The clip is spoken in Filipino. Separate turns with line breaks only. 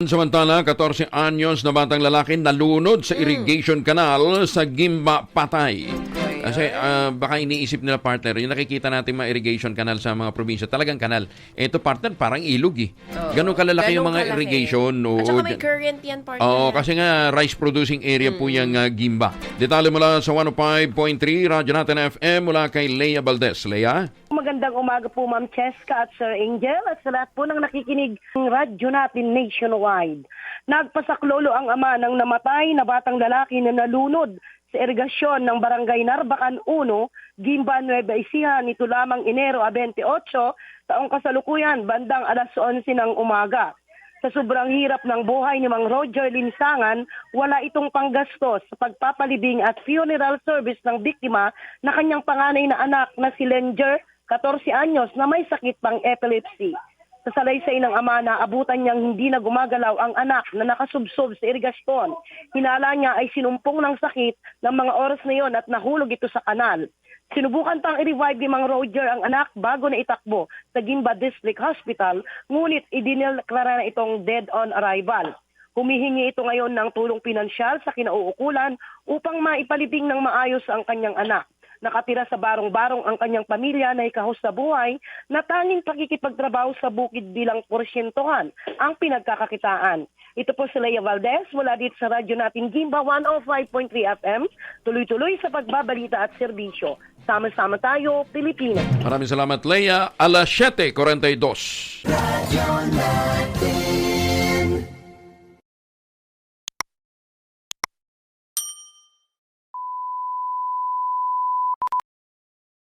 Samantala, 14 anyos na batang lalaki nalunod sa irrigation canal sa Gimba, Patay. Kasi ah, baka iniisip nila partner, yung nakikita natin mga irrigation canal sa mga probinsya, talagang kanal. Ito partner, parang ilog eh. Ganun kalalaki yung
Ganun
mga
kalaki.
irrigation.
At saka may current yan, partner.
Oo, kasi nga rice producing area po yung uh, Gimba. Detalye mula sa 105.3 Radyo Natin FM mula kay Leia Valdez. Leia?
Magandang umaga po Ma'am Cheska at Sir Angel at sa lahat po ng nakikinig ng radyo natin nationwide. Nagpasaklolo ang ama ng namatay na batang lalaki na nalunod sa irigasyon ng Barangay Narbacan 1, Gimba, Nueva Ecija nito lamang Enero 28, taong kasalukuyan bandang alas 11 ng umaga. Sa sobrang hirap ng buhay ni Mang Roger Linsangan, wala itong panggastos sa pagpapalibing at funeral service ng biktima na kanyang panganay na anak na si Lenger, 14 anyos, na may sakit pang epilepsy. Sa salaysay ng ama na abutan niyang hindi na gumagalaw ang anak na nakasubsob sa irigasyon. Hinala niya ay sinumpong ng sakit ng mga oras na yon at nahulog ito sa kanal. Sinubukan pang i-revive ni Mang Roger ang anak bago na itakbo sa Gimba District Hospital, ngunit idinileklara na itong dead on arrival. Humihingi ito ngayon ng tulong pinansyal sa kinauukulan upang maipalibing ng maayos ang kanyang anak. Nakatira sa barong-barong ang kanyang pamilya na ikahos sa buhay na tanging pakikipagtrabaho sa bukid bilang porsyentohan ang pinagkakakitaan. Ito po si Leia Valdez mula dito sa radyo natin Gimba 105.3 FM. Tuloy-tuloy sa pagbabalita at serbisyo. Sama-sama tayo, Pilipinas.
Maraming salamat Leia. Alas 7.42.
Radyo